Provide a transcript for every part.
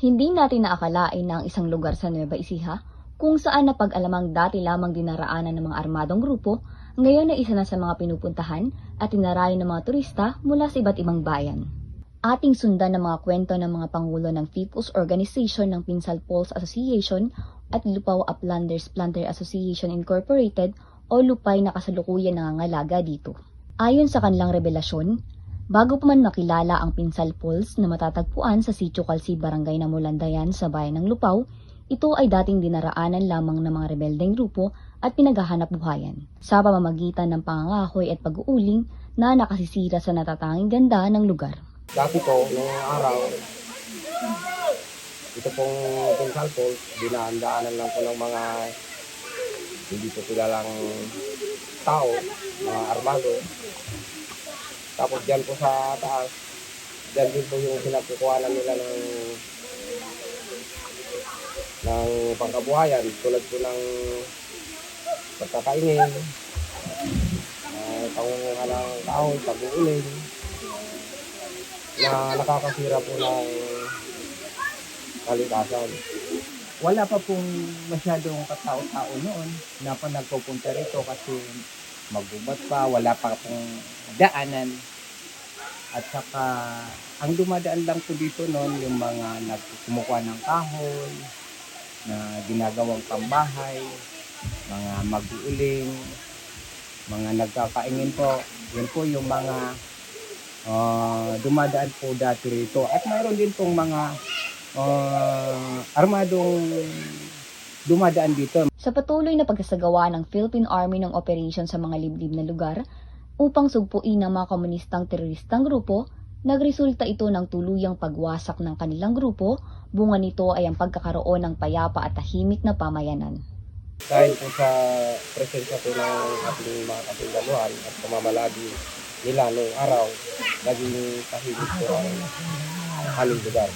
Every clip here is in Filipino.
Hindi natin naakalain na ang isang lugar sa Nueva Ecija, kung saan napag-alamang dati lamang dinaraanan ng mga armadong grupo, ngayon ay isa na sa mga pinupuntahan at tinarayan ng mga turista mula sa iba't ibang bayan. Ating sundan ng mga kwento ng mga pangulo ng People's Organization ng Pinsal Pools Association at Lupaw Uplanders Planter Association Incorporated o Lupay na kasalukuyan nangangalaga dito. Ayon sa kanilang revelasyon, bago pa man makilala ang Pinsal Pools na matatagpuan sa Sitio Calci Barangay na Mulandayan sa bayan ng Lupaw, ito ay dating dinaraanan lamang ng mga rebeldeng grupo at pinaghahanap buhayan sa pamamagitan ng pangangahoy at pag-uuling na nakasisira sa natatanging ganda ng lugar. Dati po, nung araw, ito pong Pinsal Falls, dinaan-daanan lang po ng mga hindi po kilalang tao, mga armado. Tapos dyan po sa taas, dyan din po yung pinagkukuhanan nila ng ng pangkabuhayan tulad po ng pagkakaingin, uh, pangunguha ng kahoy, pag-uuling, na nakakasira po ng kalikasan. wala pa pong masyadong katao-tao noon na pa nagpupunta rito kasi magubat pa, wala pa pong daanan. At saka, ang dumadaan lang po dito noon yung mga nagkumukuha ng kahoy, na ginagawang pambahay, mga mag-uuling, mga nagkakaingin po. Yun po yung mga ah, dumadaan po dati rito. At mayroon din pong mga ah, armadong dumadaan dito. Sa patuloy na pagsasagawa ng Philippine Army ng operasyon sa mga liblib na lugar upang sugpuin ang mga komunistang teroristang grupo, nagresulta ito ng tuluyang pagwasak ng kanilang grupo, bunga nito ay ang pagkakaroon ng payapa at tahimik na pamayanan. Dahil po sa presensya po ng ating mga kasundaluhan at pamamalagi nila noong araw, naging tahimik po ang aming lugar.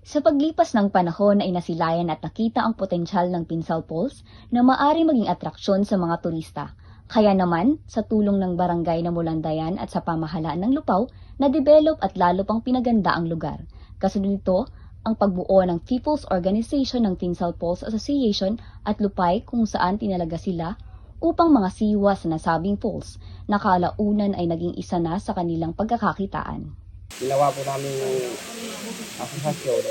Sa paglipas ng panahon ay nasilayan at nakita ang potensyal ng Pinsal Falls na maari maging atraksyon sa mga turista. Kaya naman, sa tulong ng barangay na Mulandayan at sa pamahalaan ng Lupaw, na-develop at lalo pang pinaganda ang lugar. Kasunod nito, ang pagbuo ng People's Organization ng Pinsal Falls Association at Lupay kung saan tinalaga sila upang mga siwa sa nasabing falls na kalaunan ay naging isa na sa kanilang pagkakakitaan. Ginawa po namin yung asosasyon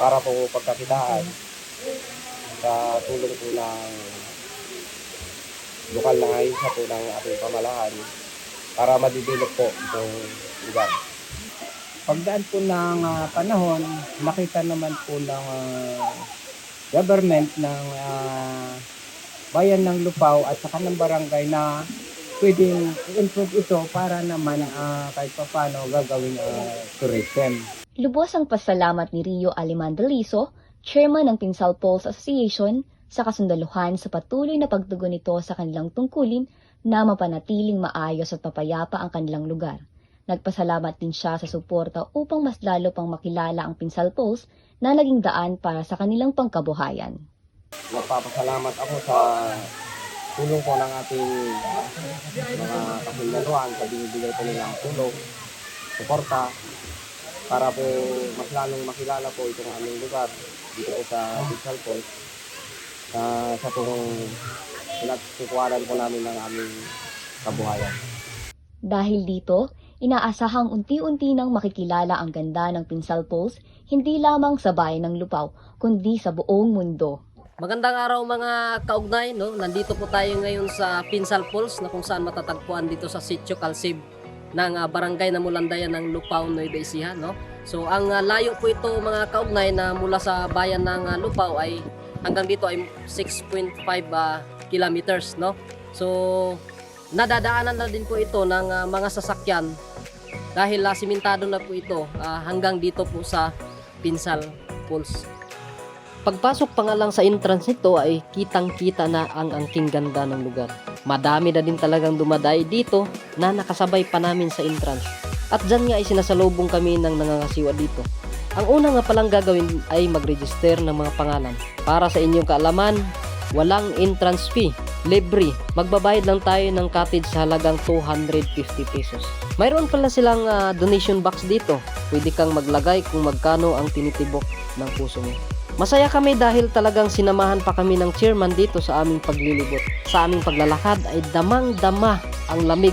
para po pagkakitaan sa tulong po ng lokal na ahensya po ng ating pamalaan para madidevelop po itong lugar. Pagdaan po ng ah, panahon, nakita naman po ng ah, government ng ah, bayan ng Lupao at saka ng barangay na pwedeng i-improve ito para naman ah, kahit pa paano gagawing ah, tourism. Lubos ang pasalamat ni Rio Alimandaliso, chairman ng Pinsal Falls Association, sa kasundaluhan sa patuloy na pagtugon nito sa kanilang tungkulin na mapanatiling maayos at papayapa ang kanilang lugar. Nagpasalamat din siya sa suporta upang mas lalo pang makilala ang Pinsal Falls na naging daan para sa kanilang pangkabuhayan. Nagpapasalamat ako sa tulong po ng ating mga kasundaluhan sa binibigay po nilang tulong, suporta, para po mas lalong makilala po itong aming lugar dito po sa Pixel Falls sa sa pong pinagkukuhanan po namin ng aming kabuhayan. Dahil dito, inaasahang unti-unti nang makikilala ang ganda ng Pinsal Falls hindi lamang sa bayan ng Lupaw, kundi sa buong mundo. Magandang araw mga kaugnay, no? Nandito po tayo ngayon sa Pinsal Falls na kung saan matatagpuan dito sa Sitio Calcib ng ah, barangay na Mulandayan ng Lupao, Nueva Ecija, no? So ang ah, layo po ito mga kaugnay na mula sa bayan ng ah, Lupao ay hanggang dito ay 6.5 ah, kilometers, no? So nadadaanan na din po ito ng ah, mga sasakyan dahil uh, simentado na po ito ah, hanggang dito po sa Pinsal Falls. Pagpasok pa nga lang sa entrance nito ay kitang-kita na ang angking ganda ng lugar. Madami na din talagang dumadayo dito na nakasabay pa namin sa entrance. At dyan nga ay sinasalubong kami ng nangangasiwa dito. Ang una nga palang gagawin ay mag-register ng mga pangalan. Para sa inyong kaalaman, walang entrance fee. Libre. Magbabayad lang tayo ng cottage sa halagang 250 pesos. Mayroon pala silang ah, donation box dito. Pwede kang maglagay kung magkano ang tinitibok ng puso mo. Masaya kami dahil talagang sinamahan pa kami ng chairman dito sa aming paglilibot. Sa aming paglalakad ay damang-dama ang lamig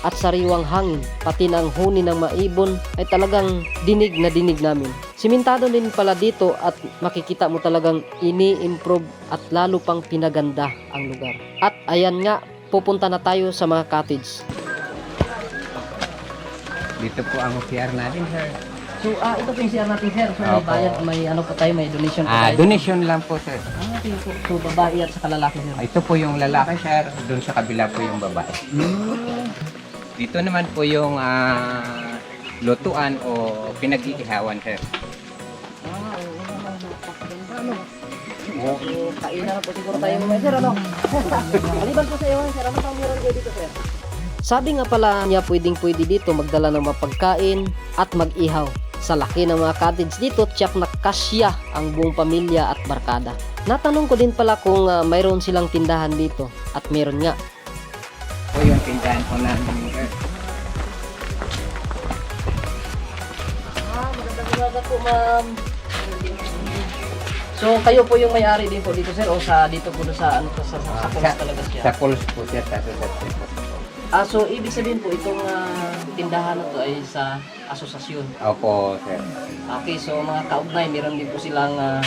at sariwang hangin, pati na huni ng maibon ay talagang dinig na dinig namin. Simentado din pala dito at makikita mo talagang ini-improve at lalo pang pinaganda ang lugar. At ayan nga, pupunta na tayo sa mga cottage. Dito po ang OCR natin, sir. So, ah, ito po yung CR natin, sir. So, may Opo. bayad, may ano po tayo, may donation po Ah, tayo. donation lang po, sir. Ah, okay po. So, babae at saka lalaki, sir. Ito po yung lalaki, sir. Doon sa kabila po yung babae. Dito naman po yung ah, lutuan o pinag-iihawan, sir. Ah, oo ano? So, kainan na po siguro tayo mga sir, ano? Maliban po sa iyo, sir, ano pang meron kayo dito, sir? Sabi nga pala niya pwedeng pwede dito magdala ng mga pagkain at mag-ihaw. Sa laki ng mga cottage dito, tiyak na kasya ang buong pamilya at barkada. Natanong ko din pala kung ah, mayroon silang tindahan dito at meron nga. Po yung tindahan namin, sir. Ah, magandang umaga po, ma'am. So, kayo po yung may-ari din po dito, sir, o sa dito po sa ano to sa sa, sa, Sa- talaga siya? Sa pulse po, sir. Sa sa Ah, so ibig sabihin po itong ah, tindahan na to ay sa asosasyon. Opo, sir. Okay, so mga kaugnay, meron din po silang ah,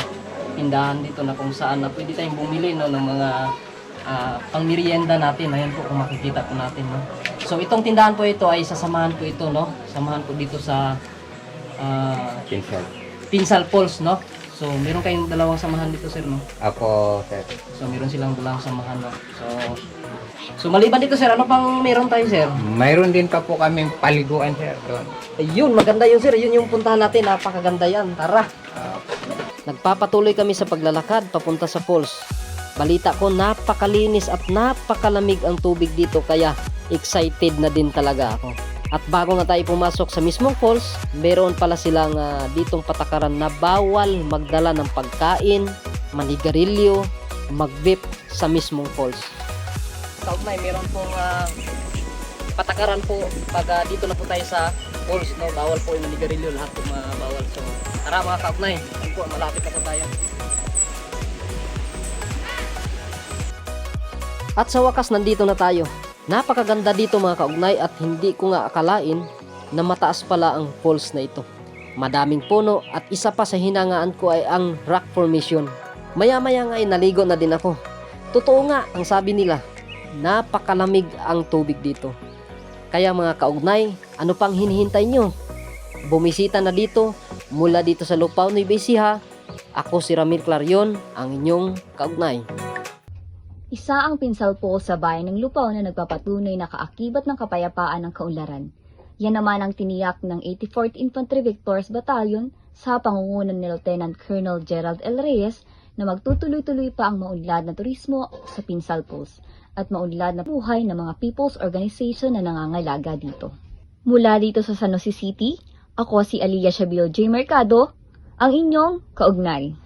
tindahan dito na kung saan na pwede tayong bumili no ng mga ah, pangmerienda natin. Ayan po kung makikita po natin no. So itong tindahan po ito ay sasamahan po ito no. Samahan po dito sa ah, Pinsel. Pinsal Falls no. So meron kayong dalawang samahan dito sir no. Opo, sir. So meron silang dalawang samahan no. So So maliban dito sir, ano pang meron tayo sir? Mayroon din pa po kaming paliguan, sir. Doon. Ayun, maganda yun sir. Yun yung puntahan natin. Napakaganda yan. Tara. Nagpapatuloy kami sa paglalakad papunta sa falls. Balita ko napakalinis at napakalamig ang tubig dito kaya excited na din talaga ako. At bago nga tayo pumasok sa mismong falls, meron pala silang ah, ditong patakaran na bawal magdala ng pagkain, manigarilyo, mag-vape sa mismong falls. Kaugnay, meron pong ah, patakaran po pag ah, dito na po tayo sa falls, no? Bawal po yung manigarilyo, lahat po mga bawal. So, tara mga kaugnay, ayun po, malapit na po tayo. At sa wakas, nandito na tayo. Napakaganda dito mga kaugnay at hindi ko nga akalain na mataas pala ang falls na ito. Madaming puno at isa pa sa hinangaan ko ay ang rock formation. Maya-maya nga ay naligo na din ako. Totoo nga ang sabi nila, napakalamig ang tubig dito. Kaya mga kaugnay, ano pang hinihintay nyo? Bumisita na dito mula dito sa Lupao ni Besiha. Ako si Ramil Clarion, ang inyong kaugnay. Isa ang pinsal po sa bayan ng Lupao na nagpapatunay na kaakibat ng kapayapaan ng kaunlaran. Yan naman ang tiniyak ng 84th Infantry Victors Battalion sa pangungunan ni Lieutenant Colonel Gerald L. Reyes na magtutuloy-tuloy pa ang maunlad na turismo sa Pinsal Post at maunlad na buhay ng mga people's organization na nangangalaga dito. Mula dito sa San Jose City, ako si Aliyah Shabil J. Mercado, ang inyong kaugnay.